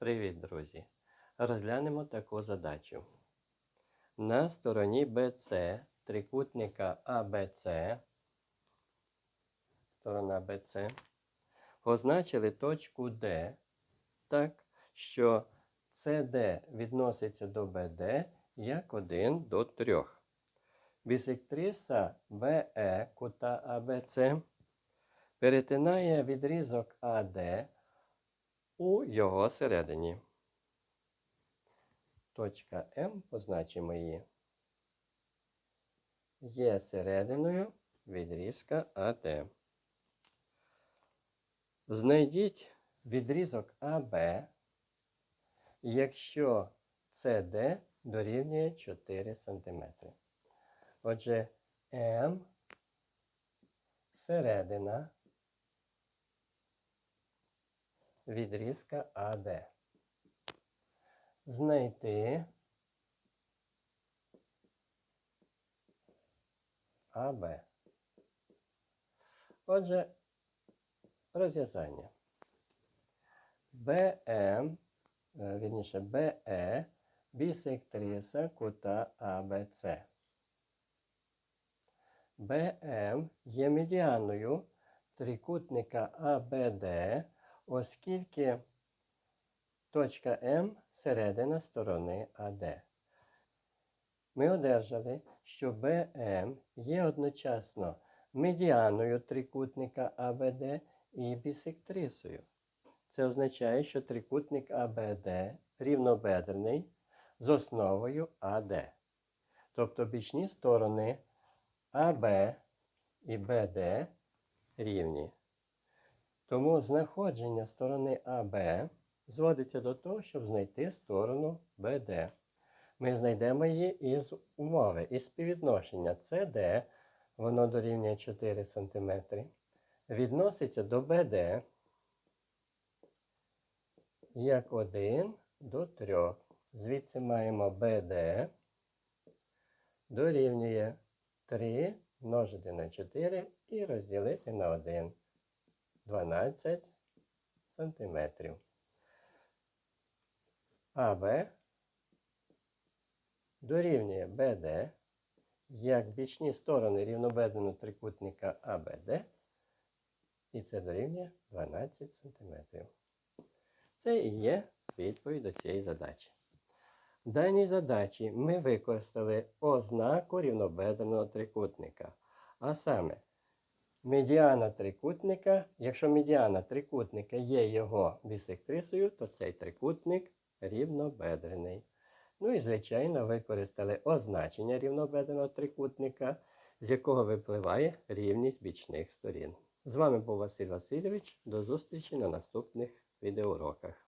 Привіт, друзі! Розглянемо таку задачу. На стороні BC трикутника ABC, сторона BC, позначили точку D так, що CD відноситься до BD як 1 до 3. Бісектриса BE кута ABC перетинає відрізок AD у його середині. Точка М, позначимо її, є серединою відрізка АД. Знайдіть відрізок АБ, якщо CD дорівнює 4 см. Отже, М середина відрізка АД. Знайти АБ. Отже, розв'язання. БМ, е, вірніше, БЕ бісектриса кута АБЦ. БМ є медіаною трикутника АБД, оскільки точка М середина сторони АД. Ми одержали, що БМ є одночасно медіаною трикутника АБД і бісектрисою. Це означає, що трикутник АБД рівнобедрений з основою АД. Тобто бічні сторони АБ і БД рівні. Тому знаходження сторони АБ зводиться до того, щоб знайти сторону БД. Ми знайдемо її із умови, із співвідношення CD, воно дорівнює 4 см, відноситься до БД як 1 до 3. Звідси маємо БД дорівнює 3 множити на 4 і розділити на 1. 12 сантиметрів. АБ дорівнює БД як бічні сторони рівнобедреного трикутника АБД, і це дорівнює 12 см. Це і є відповідь до цієї задачі. В даній задачі ми використали ознаку рівнобедреного трикутника. А саме, медіана трикутника, якщо медіана трикутника є його бісектрисою, то цей трикутник рівнобедрений. Ну і, звичайно, використали означення рівнобедреного трикутника, з якого випливає рівність бічних сторін. З вами був Василь Васильович. До зустрічі на наступних відеоуроках.